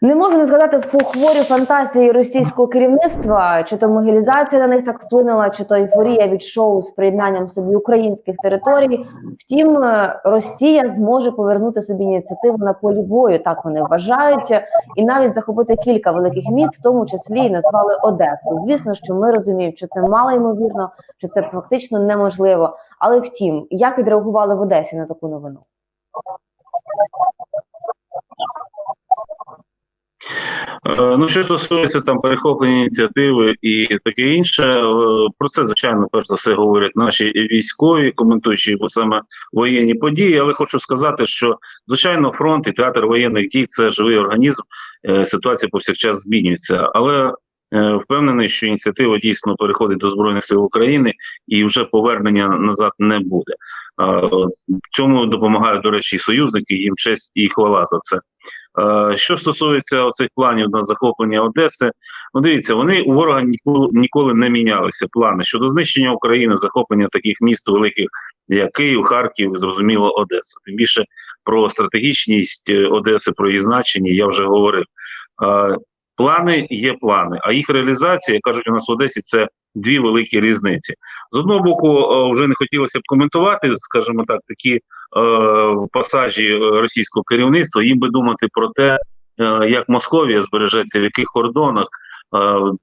Не можу не згадати хворі фантазії російського керівництва, чи то могилізація на них так вплинула, чи то ейфорія від шоу з приєднанням собі українських територій. Втім, е, Росія зможе повернути собі ініціативу на полі бою, так вони вважають, і навіть захопити кілька великих міст, в тому числі і назвали Одесу. Звісно, що ми розуміємо, що це мало ймовірно, що це фактично неможливо. Але втім, як відреагували в Одесі на таку новину? Е, Ну, що стосується там перехоплення ініціативи і таке інше, е, про це звичайно перш за все говорять наші військові, коментуючи саме воєнні події. Але хочу сказати, що звичайно фронт і театр воєнних дій це живий організм. е, Ситуація повсякчас змінюється, але е, впевнений, що ініціатива дійсно переходить до збройних сил України і вже повернення назад не буде. Е, Цьому допомагають, до речі, союзники. Їм честь і хвала за це. Е, Що стосується оцих планів на захоплення Одеси, ну дивіться, вони у ворога ніколи, ніколи не мінялися. Плани щодо знищення України, захоплення таких міст великих, як Київ, Харків, зрозуміло, Одеса. Тим більше про стратегічність е, Одеси, про її значення я вже говорив. Е, Плани є плани, а їх реалізація, як кажуть, у нас в Одесі це дві великі різниці. З одного боку, вже не хотілося б коментувати, скажімо так, такі е, пасажі е, російського керівництва, їм би думати про те, е, як Московія збережеться, в яких кордонах,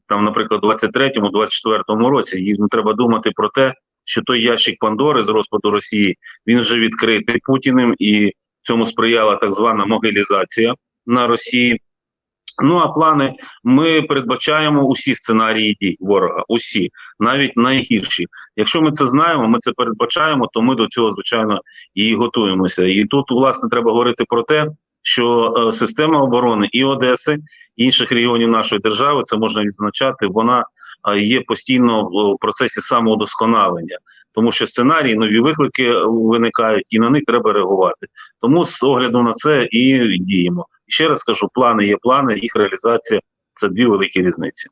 там, наприклад, у 23-24 році, їм треба думати про те, що той ящик Пандори з розпаду Росії він вже відкритий Путіним, і цьому сприяла так звана могилізація на Росії. Ну а плани ми передбачаємо усі сценарії дій ворога, усі, навіть найгірші. Якщо ми це знаємо, ми це передбачаємо, то ми до цього звичайно і готуємося. І тут власне треба говорити про те, що е, система оборони і Одеси, і інших регіонів нашої держави, це можна відзначати, вона е, є постійно в процесі самоудосконалення. Тому що сценарії, нові виклики е, виникають, і на них треба реагувати. Тому з огляду на це і діємо. І ще раз кажу, плани є плани, їх реалізація це дві великі різниці.